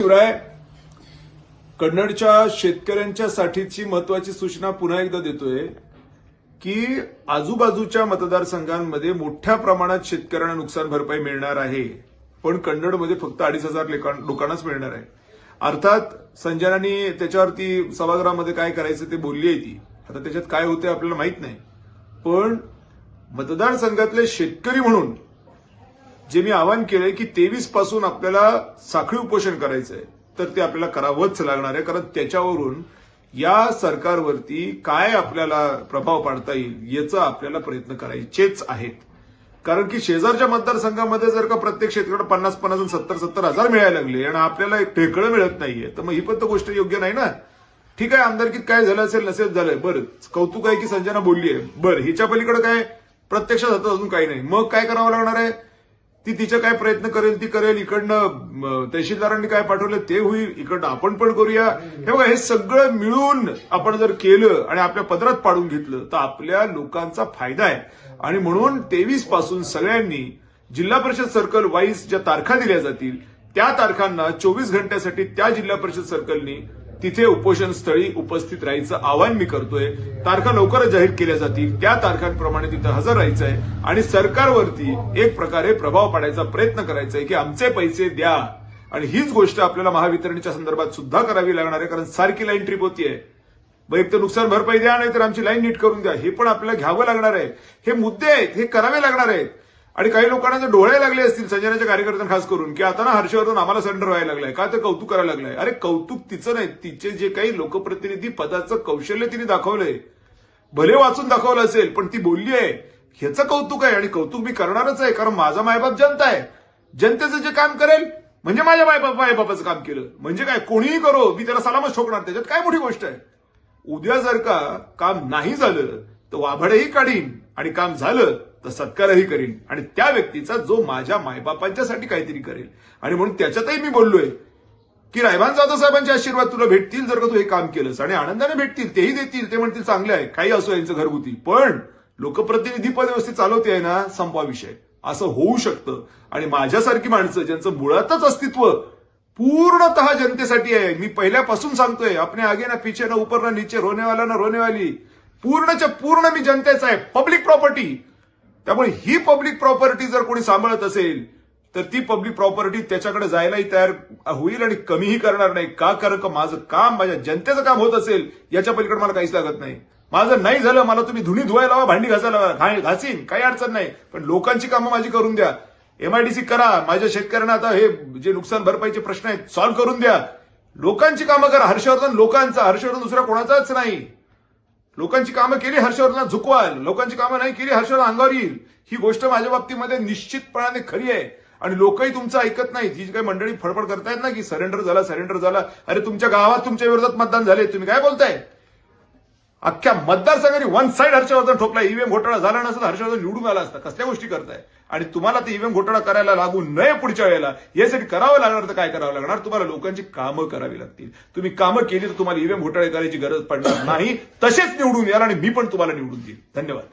शिवराय कन्नडच्या शेतकऱ्यांच्या साठीची महत्वाची सूचना पुन्हा एकदा देतोय की आजूबाजूच्या मतदारसंघांमध्ये मोठ्या प्रमाणात शेतकऱ्यांना नुकसान भरपाई मिळणार आहे. पण कन्नडमध्ये फक्त अडीच हजार लोकांनाच मिळणार आहे. अर्थात संजनानी त्याच्यावरती सभागृहामध्ये काय करायचं ते बोलली आहे ती. आता त्याच्यात काय होते आपल्याला माहीत नाही. पण मतदारसंघातले शेतकरी म्हणून जे मी आवाहन केलंय की तेवीसपासून आपल्याला साखळी उपोषण करायचंय तर ते आपल्याला करावंच लागणार आहे. कारण त्याच्यावरून या सरकारवरती काय आपल्याला प्रभाव पाडता येईल याचा आपल्याला प्रयत्न करायचेच आहेत. कारण की शेजारच्या मतदारसंघामध्ये जर का प्रत्येक शेतकऱ्याला पन्नास पन्नास आणि सत्तर सत्तर हजार मिळायला लागले आणि आपल्याला एक ठेकळं मिळत नाहीये तर मग ही पण तर गोष्ट योग्य नाही ना? ठीक आहे आमदारकीत काय झालं असेल नसेल झालंय बरं. कौतुक आहे की संजना बोलली आहे. बरं हिच्या पलीकडे काय? प्रत्यक्षात होतं अजून काही नाही. मग काय करावं लागणार आहे? ती तिचे काय प्रयत्न करेल ती करेल. इकडनं तहसीलदारांनी काय पाठवलं ते होईल. इकडनं आपण पण करूया. हे बघा हे सगळं मिळून आपण जर केलं आणि आपल्या पदरात पाडून घेतलं तर आपल्या लोकांचा फायदा आहे. आणि म्हणून तेवीसपासून सगळ्यांनी जिल्हा परिषद सर्कल वाईज ज्या तारखा दिल्या जातील त्या तारखांना चोवीस घंट्यासाठी त्या जिल्हा परिषद सर्कलनी तिथे उपोषण स्थळी उपस्थित राहायचं आवाहन मी करतोय. तारखा लवकरच जाहीर केल्या जातील. त्या तारखांप्रमाणे तिथं हजर राहायचं आहे आणि सरकारवरती एक प्रकारे प्रभाव पाडायचा प्रयत्न करायचा आहे की आमचे पैसे द्या. आणि हीच गोष्ट आपल्याला महावितरणच्या संदर्भात सुद्धा करावी लागणार आहे कारण सारखी लाईन ट्रिप होतीये. मग एक तर नुकसान भरपाई द्या नाही तर आमची लाईन नीट करून द्या. हे पण आपल्याला घ्यावं लागणार आहे. हे मुद्दे आहेत हे करावे लागणार आहेत. आणि काही लोकांना जर डोळे लागले असतील संजनाच्या कार्यकर्त्यांना खास करून की आता ना हर्षवर्धन आम्हाला सरेंडर व्हायला लागलाय. का ते कौतुक करायला लागलंय? अरे कौतुक तिचं नाही तिचे जे काही लोकप्रतिनिधी पदाचं कौशल्य तिने दाखवलंय. भले वाचून दाखवलं असेल पण ती बोलली आहे. ह्याचं कौतुक आहे आणि कौतुक मी करणारच आहे कारण माझा मायबाप जनता आहे. जनतेचं जे काम करेल म्हणजे माझ्या मायबाप मायबापाचं काम केलं. म्हणजे काय कोणीही करो मी त्याला सलामच ठोकणार. त्याच्यात काय मोठी गोष्ट आहे? उद्या जर का काम नाही झालं तर वाभडही काढीन आणि काम झालं तर सत्कारही करीन. आणि त्या व्यक्तीचा जो माझ्या मायबापांच्यासाठी काहीतरी करेल. आणि म्हणून त्याच्यातही मी बोललोय की रायभान जाधव साहेबांचे आशीर्वाद तुला भेटतील जर का तू हे काम केलंस. आणि आनंदाने भेटतील तेही देतील ते म्हणतील चांगले आहे काही असो यांचं घरगुती. पण लोकप्रतिनिधी पद व्यवस्थित चालवते आहे ना संपा विषय. असं होऊ शकतं. आणि माझ्यासारखी माणसं ज्यांचं मुळातच अस्तित्व पूर्णतः जनतेसाठी आहे मी पहिल्यापासून सांगतोय आपने आगे ना पीछे ना उपर ना नीचे रोनेवाला ना रोनेवाली. पूर्णच्या पूर्ण मी जनतेचा आहे पब्लिक प्रॉपर्टी त्यामुळे ही पब्लिक प्रॉपर्टी जर कोणी सांभाळत असेल तर ती पब्लिक प्रॉपर्टी त्याच्याकडे जायलाही तयार होईल आणि कमीही करणार नाही. का? कारण का माझं काम माझ्या जनतेचं काम होत असेल याच्या पलीकडे मला काहीच लागत नाही. माझं नाही झालं मला तुम्ही धुणी धुवायला लावा भांडी घासायला लावा घासीन काही अडचण नाही. पण लोकांची कामं माझी करून द्या. एमआयडीसी करा. माझ्या शेतकऱ्यांना आता हे जे नुकसान भरपाईचे प्रश्न आहेत सॉल्व्ह करून द्या. लोकांची कामं करा. हर्षवर्धन लोकांचा हर्षवर्धन दुसऱ्या कोणाचाच नाही. लोकांची कामं केली हर्षवर्धनला झुकवाल. लोकांची कामं नाही केली हर्षवर्धन अंगावर येईल. ही गोष्ट माझ्या बाबतीमध्ये निश्चितपणाने खरी आहे. आणि लोकही तुमचं ऐकत नाहीत. ही जी काही मंडळी फडफड करतायत ना की सरेंडर झाला सरेंडर झाला. अरे तुमच्या गावात तुमच्या विरोधात मतदान झाले. तुम्ही काय बोलताय? अख्ख्या मतदारसंघाने वन साईड हर्षवर्धन ठोकला ईव्हीएम घोटाळा झाला नसता हर्षवर्धन निवडून आला असता. कसल्या गोष्टी करताय? आणि तुम्हाला ते ईव्हीएम घोटाळा करायला लागू नये पुढच्या वेळेला. यासाठी करावं लागणार तर काय करावं लागणार? तुम्हाला लोकांची कामं करावी लागतील. तुम्ही कामं केली तर तुम्हाला ईव्हीएम घोटाळे करायची गरज पडणार नाही. तसेच निवडून याल आणि मी पण तुम्हाला निवडून देईल धन्यवाद.